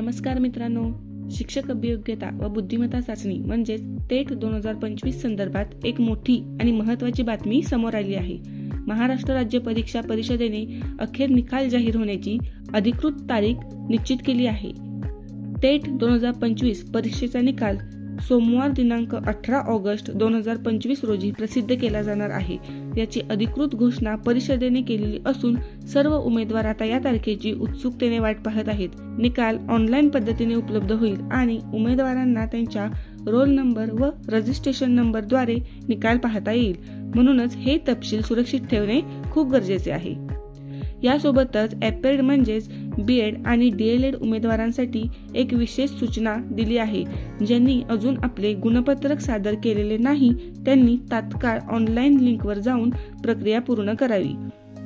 नमस्कार मित्रांनो. शिक्षक अभियोग्यता व बुद्धिमत्ता चाचणी म्हणजेच टेट दोन हजार पंचवीस संदर्भात एक मोठी आणि महत्त्वाची बातमी समोर आली आहे. महाराष्ट्र राज्य परीक्षा परिषदेने अखेर निकाल जाहीर होण्याची अधिकृत तारीख निश्चित केली आहे. टेट दोन हजार पंचवीस परीक्षेचा निकाल सोमवार दिनांक अठरा ऑगस्ट दोन हजार पंचवीस रोजी प्रसिद्ध केला जाणार आहे. याची अधिकृत घोषणा परिषदेने केलेली असून सर्व उमेदवार आता या तारखेची उत्सुकतेने वाट पाहत आहेत. निकाल ऑनलाईन पद्धतीने उपलब्ध होईल आणि उमेदवारांना त्यांच्या रोल नंबर व रजिस्ट्रेशन नंबरद्वारे निकाल पाहता येईल. म्हणूनच हे तपशील सुरक्षित ठेवणे खूप गरजेचे आहे. यासोबतच ॲपेड म्हणजेच बी एड आणि डी एल एड उमेदवारांसाठी एक विशेष सूचना दिली आहे ज्यांनी अजून आपले गुणपत्रक सादर केलेले नाही त्यांनी तात्काळ ऑनलाईन लिंकवर जाऊन प्रक्रिया पूर्ण करावी.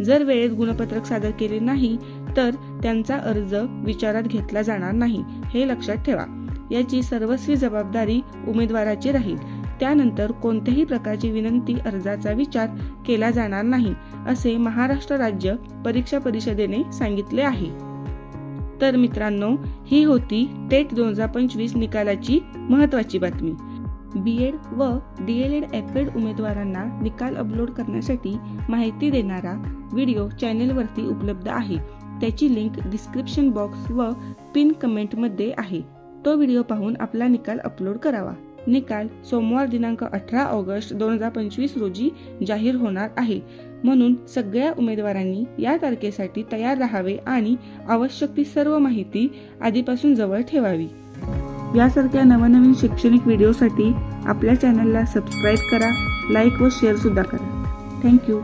जर वेळेत गुणपत्रक सादर केले नाही तर त्यांचा अर्ज विचारात घेतला जाणार नाही हे लक्षात ठेवा. याची सर्वस्वी जबाबदारी उमेदवाराची राहील. त्यानंतर कोणत्याही प्रकारची विनंती अर्जाचा विचार केला जाणार नाही असे महाराष्ट्र राज्य परीक्षा परिषदेने सांगितले आहे. तर मित्रांनो ही होती टेट दोन हजार पंचवीस निकालाची महत्त्वाची बातमी. बी एड व डी एल एड एपेड उमेदवारांना निकाल अपलोड करण्यासाठी माहिती देणारा व्हिडिओ चॅनेलवरती उपलब्ध आहे. त्याची लिंक डिस्क्रिप्शन बॉक्स व पिन कमेंटमध्ये आहे. तो व्हिडिओ पाहून आपला निकाल अपलोड करावा. निकाल सोमवार दिनांक अठरा ऑगस्ट दोन हजार पंचवीस रोजी जाहीर होणार आहे. म्हणून सगळ्या उमेदवारांनी या तारखेसाठी तयार राहावे आणि आवश्यक ती सर्व माहिती आधीपासून जवळ ठेवावी. यासारख्या नवनवीन शैक्षणिक व्हिडिओसाठी आपल्या चॅनलला सबस्क्राईब करा लाईक व शेअर सुद्धा करा. थँक्यू.